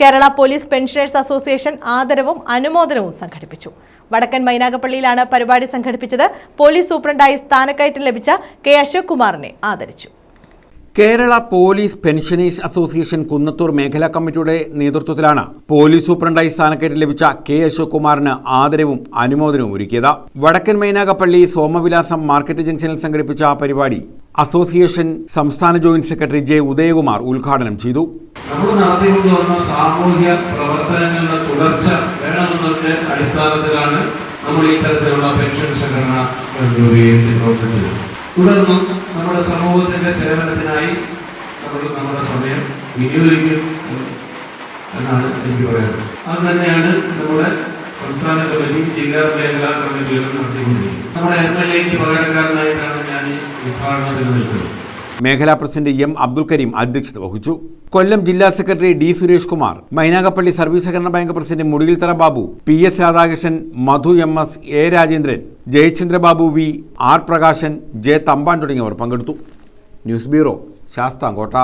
Kerala police pensioners association ആദരവും അനുമോദനവും സംഘടിപ്പിച്ചു. വടക്കൻ മൈനാഗപ്പള്ളിയിലാണ് പരിപാടി സംഘടിപ്പിച്ചത്. പോലീസ് സൂപ്രണ്ടായി സ്ഥാനക്കയറ്റം ലഭിച്ച കെ അശോക് കുമാറിനെ ആദരിച്ചു. Kerala police pensioners association Kunnathur മേഖലാ കമ്മിറ്റിയുടെ നേതൃത്വത്തിലാണ് പോലീസ് സൂപ്രണ്ടായി സ്ഥാനക്കയറ്റം ലഭിച്ച കെ അശോക് കുമാറിന് ആദരവും അനുമോദനവും ഒരുക്കിയത്. വടക്കൻ മൈനാഗപ്പള്ളി സോമവിലാസം മാർക്കറ്റ് ജംഗ്ഷനിൽ സംഘടിപ്പിച്ച പരിപാടി അസോസിയേഷൻ സംസ്ഥാന ജോയിന്റ് സെക്രട്ടറി ജെ ഉദയകുമാർ ഉദ്ഘാടനം ചെയ്തു. നമ്മൾ നടത്തിക്കൊണ്ടുവന്ന സാമൂഹ്യ പ്രവർത്തനങ്ങളുടെ തുടർച്ച വേണമെന്നതിന്റെ അടിസ്ഥാനത്തിലാണ് നമ്മൾ ഇത്തരത്തിലുള്ള പെൻഷൻ സംഘടന രൂപീകരിച്ച് പ്രവർത്തിച്ചത് തുടർന്നും നമ്മുടെ സമൂഹത്തിന്റെ സേവനത്തിനായി നമ്മൾ നമ്മുടെ സമയം വിനിയോഗിക്കും എന്നാണ് എനിക്ക് പറയുന്നത് അത് തന്നെയാണ് നമ്മുടെ സംസ്ഥാന കമ്മിറ്റി ജില്ലാ മേഖലാ കമ്മിറ്റികളും നടത്തിക്കൊണ്ടിരിക്കുന്നത്. നമ്മുടെ എം എൽ എക്ക് പകരക്കാരനായിട്ടാണ് മേഖലാ പ്രസിഡന്റ് എം അബ്ദുൽ കരീം അധ്യക്ഷത വഹിച്ചു. കൊല്ലം ജില്ലാ secretary D Suresh Kumar Mynagappally service സഹകരണ bank president Mudiyilthara Babu P S Radhakrishnan Madhu M S A Rajendran Jayachandrababu V R Prakashan J Thampan തുടങ്ങിയവർ പങ്കെടുത്തു. News bureau Sasthamkotta.